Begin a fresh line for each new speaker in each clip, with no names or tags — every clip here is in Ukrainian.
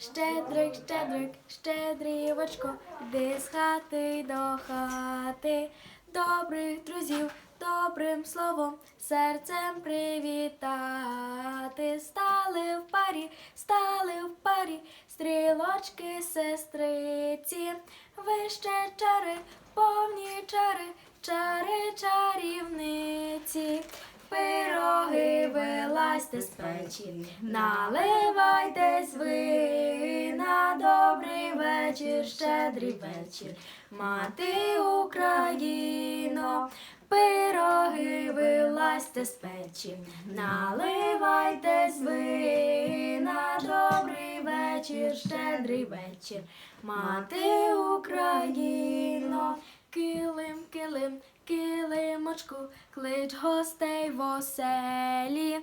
Щедрик, щедрик, щедрівочко, йди з хати до хати, добрих друзів, добрим словом, серцем привітати. Стали в парі, стали в парі, стрілочки сестриці, вище чари, повні чари, чари чарівниці. Пироги вилазьте з печі, наливайтесь ви вечір, щедрий вечір, мати Україно, пироги вилазьте з печі, наливайтесь ви на добрий вечір, щедрий вечір, мати Україно, килим, килим, килимочку, клич гостей в оселі,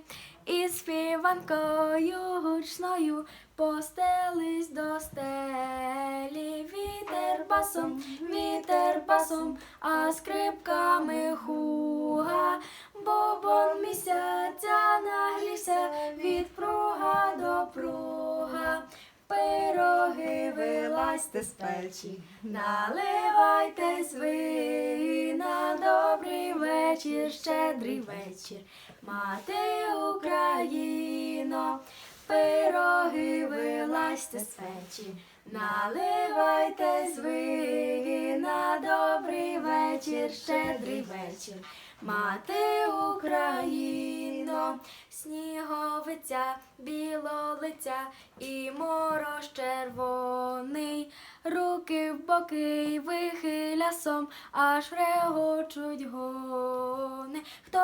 і співанкою гучною постелись до стелі. Вітер басом, вітер басом, а скрипками хуга, бобон місяця нагрівся від пруга до пруга. Пироги вилазьте з печі, наливайтесь ви вечір, щедрий вечір, мати Україно, пироги вилазьте з печі, наливайтесь ви на добрий вечір, щедрий вечір, мати Україно, сніговиця, білолиця і мороз червоний, руки в боки й вихиля сом, аж регочуть гони. Хто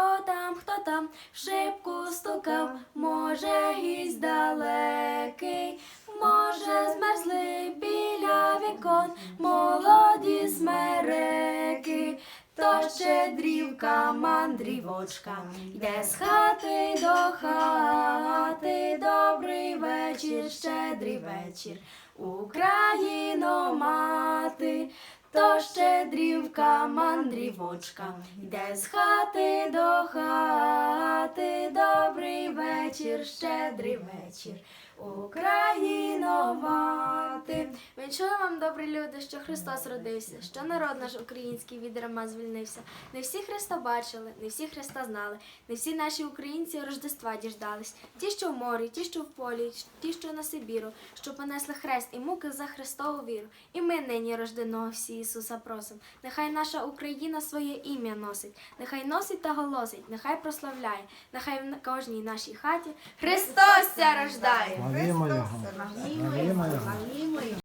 там, хто там? Шибку стукав, може гість далекий, може змерзли біля вікон молоді смереки. То щедрівка, мандрівочка, йде з хати до хати, добрий вечір, щедрий вечір, Україно мати, то щедрівка, мандрівочка, йде з хати до хати, добрий вечір, щедрий вечір, Україно мати. Вінчую вам, добрі люди, що Христос родився, що народ наш український від рама звільнився. Не всі Христа бачили, не всі Христа знали, не всі наші українці Рождества діждались. Ті, що в морі, ті, що в полі, ті, що на Сибіру, що понесли хрест і муки за Христову віру. І ми нині рожденого всі Ісуса просим, нехай наша Україна своє ім'я носить, нехай носить та голосить, нехай прославляє, нехай в кожній нашій хаті Христос рождає.
Христос.